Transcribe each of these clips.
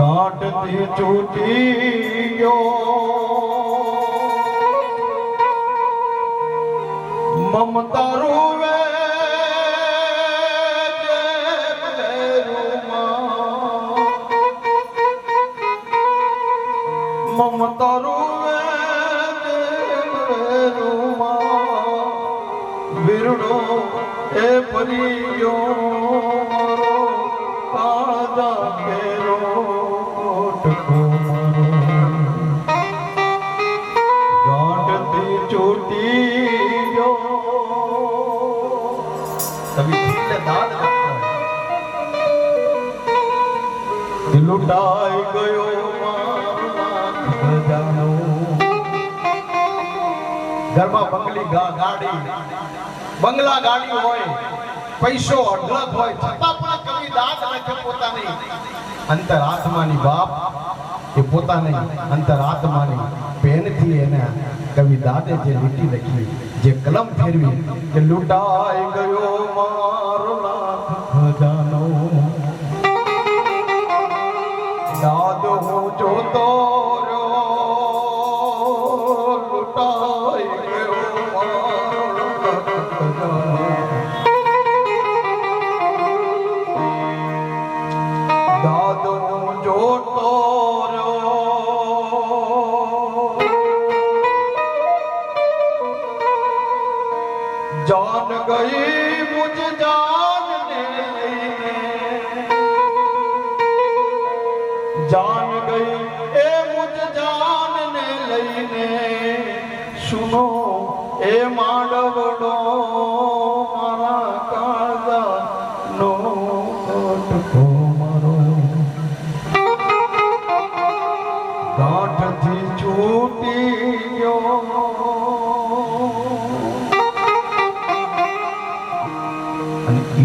ગાંઠથી છૂટી ગયો. મમતા રૂવે. મમતા રૂવે વિરણો એ ફરી ગયો મારો. કાળજા લૂંટાઈ ગયો. ઘરમાં બંગલી ગાડી બંગલા ગાડી હોય, પૈસો અઢળક હોય, છતાં પણ કવિ દાદ રાખે પોતાની. અંતરાત્માની બાપ એ પોતાની અંતરાત્માની પેનથી એને કવિ દાદે જે લીટી લખી, જે કલમ ફેરવી, કે લૂંટાઈ ગયો મારો નાથ. ખજાનો હું गई मुझ લૂંટાઈ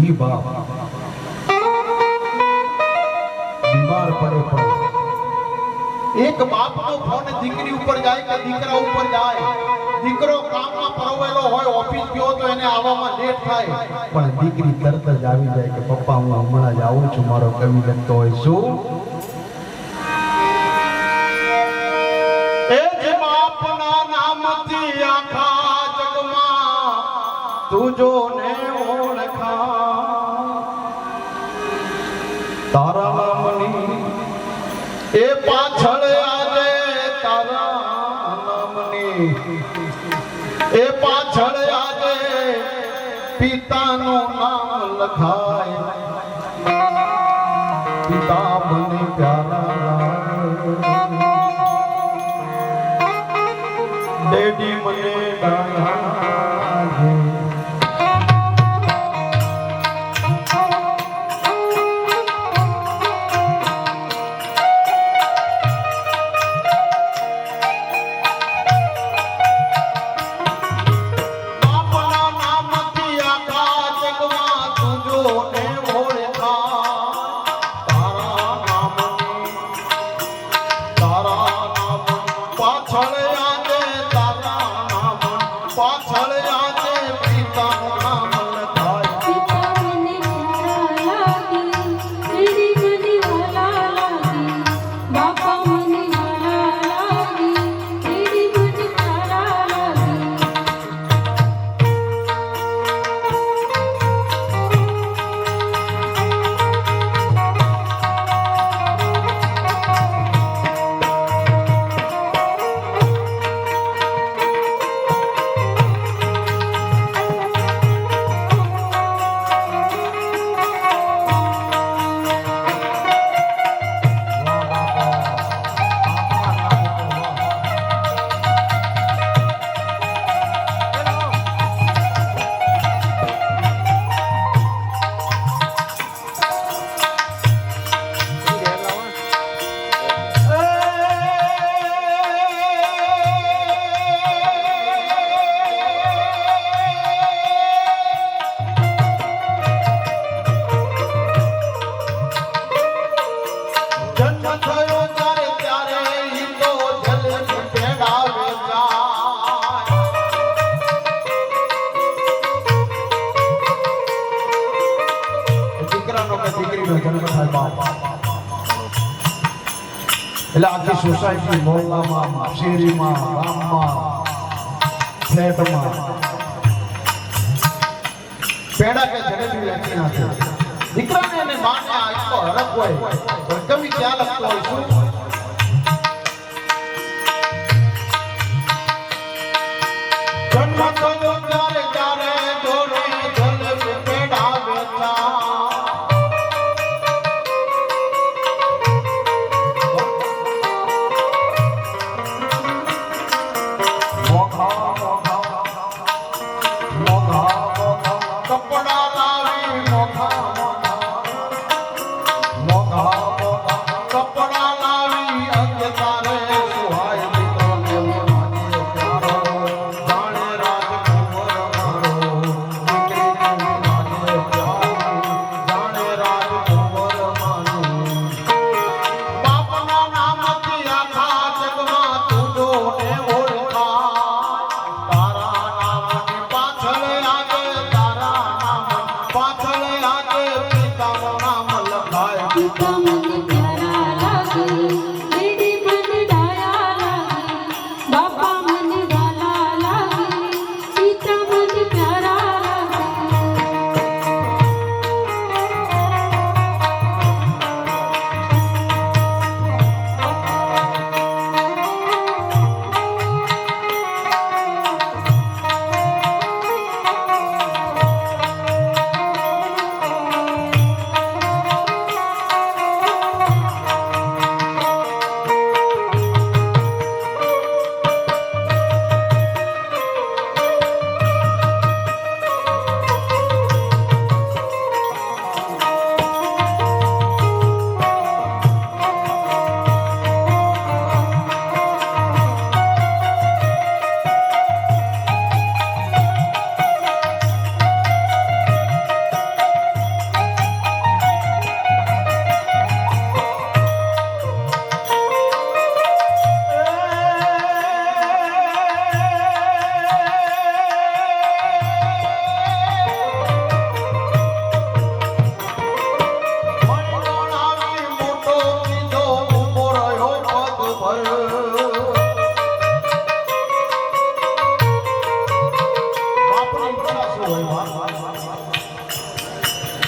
ઈ બાપ. બીમાર પડે પડે. એક બાપનો ફોન દીકરી ઉપર જાય કે દીકરા ઉપર જાય? દીકરો કામમાં પરોવેલો હોય ઓફિસ ગયો તો એને આવવામાં લેટ થાય. પણ દીકરી તરત જ આવી જાય કે પપ્પા હું હમણાં જ આવું છું મારો કવિ લખતો હોય શું? એ જે બાપના નામથી આખા જગમાં તુજો ને તારા નામની એ પાછળ આજે તારા નામની એ પાછળ આજે પિતાનું નામ લખાય. એટલે આખી સોસાયટી મોહલ્લામાં, શેરીમાં, ગામમાં, ફ્લેટમાં. પેડા કે જડેલી લખી નાખે. દીકરાને અને માને આ એટલો હોય, પણ ગમી ક્યાં લખતો હોય, શું જન્મ તો ત્યારે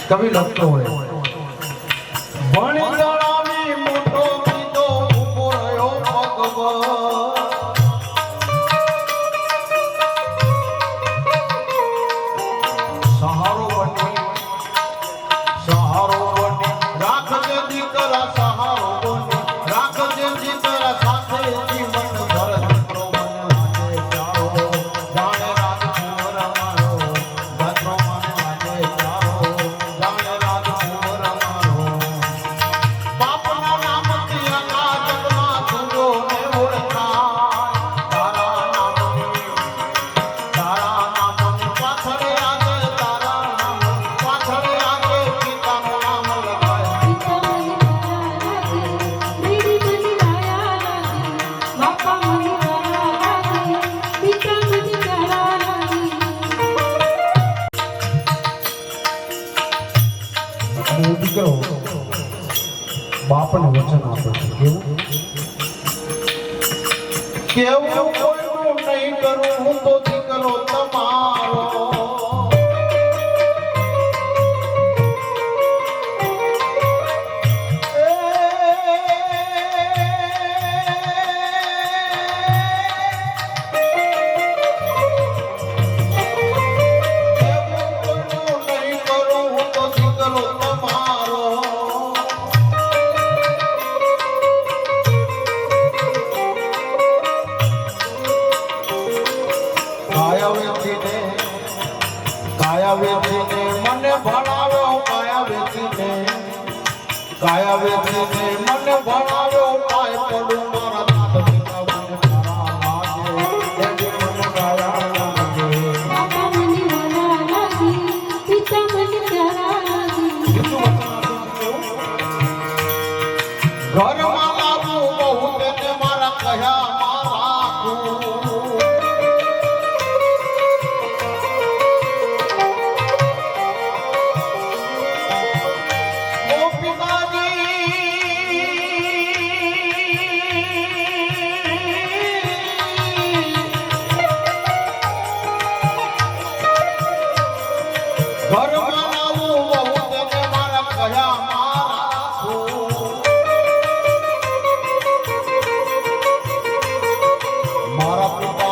કવિ લખતો હોય. ભણી રહ્યો સહારો બની સહારો બાપનું વચન આપે છે. કેવું? કેવું કોઈ નહીં કરું હું તો Oh.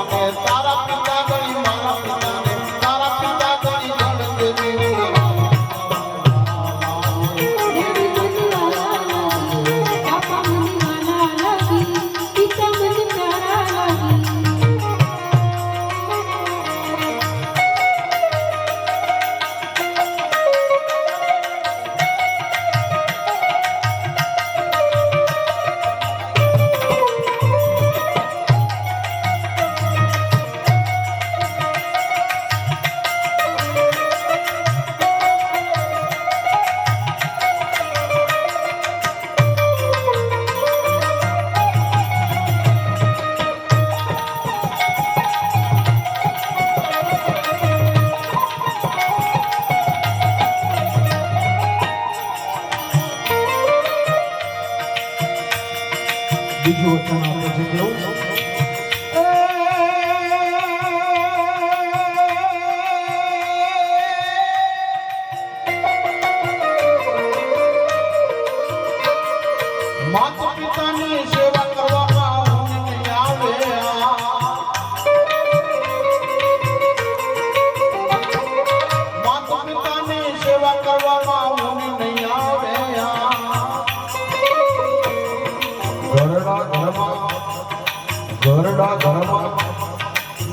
ઘરમાં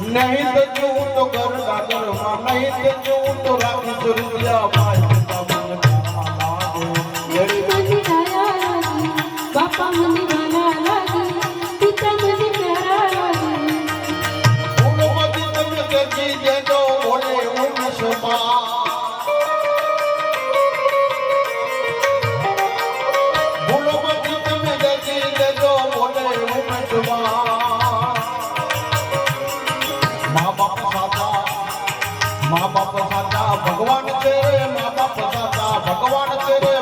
નહીં તો જોઉં તો ઘર ઘરમાં નહીં તો જોઉં તો રાખી જરૂરિયા ભાઈ મા બાપ સાચા ભગવાન છે મા બાપ સાચા ભગવાન છે.